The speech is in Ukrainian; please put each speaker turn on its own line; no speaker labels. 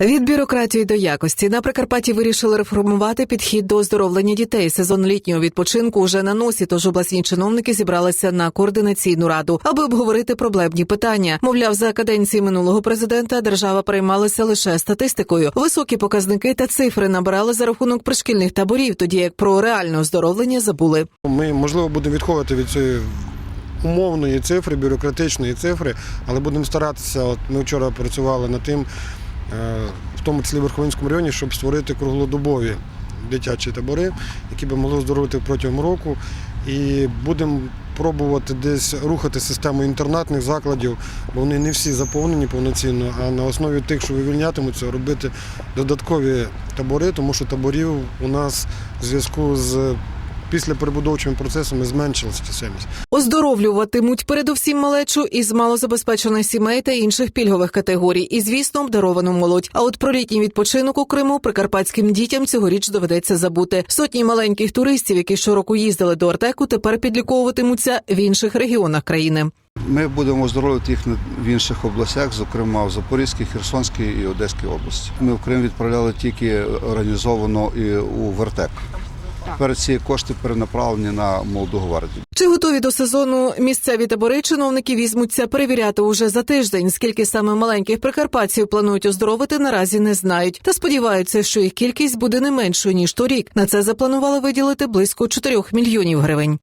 Від бюрократії до якості на Прикарпатті вирішили реформувати підхід до оздоровлення дітей. Сезон літнього відпочинку уже на носі. Тож обласні чиновники зібралися на координаційну раду, аби обговорити проблемні питання. Мовляв, за каденції минулого президента держава переймалася лише статистикою. Високі показники та цифри набирали за рахунок пришкільних таборів, тоді як про реальне оздоровлення забули.
Ми можливо будемо відходити від цієї умовної цифри, бюрократичної цифри, але будемо старатися. От ми вчора працювали над тим, в тому числі в Верховинському районі, щоб створити круглодобові дитячі табори, які би могли оздоровити протягом року. І будемо пробувати десь рухати систему інтернатних закладів, бо вони не всі заповнені повноцінно, а на основі тих, що вивільнятимуться, робити додаткові табори, тому що таборів у нас в зв'язку з після перебудовчими процесами зменшилася чисельність.
Оздоровлюватимуть передовсім малечу із малозабезпечених сімей та інших пільгових категорій, і звісно, обдаровану молодь. А от про літній відпочинок у Криму прикарпатським дітям цьогоріч доведеться забути. Сотні маленьких туристів, які щороку їздили до Артеку, тепер підліковуватимуться в інших регіонах країни.
Ми будемо оздоровити їх в інших областях, зокрема в Запорізькій, Херсонській і Одеській області. Ми в Крим відправляли тільки організовано і у Вертеп. Тепер ці кошти перенаправлені на молоду гвардію.
Чи готові до сезону місцеві табори чиновники візьмуться перевіряти уже за тиждень? Скільки саме маленьких прикарпатців планують оздоровити, наразі не знають. Та сподіваються, що їх кількість буде не меншою ніж торік. На це запланували виділити близько 4 мільйонів гривень.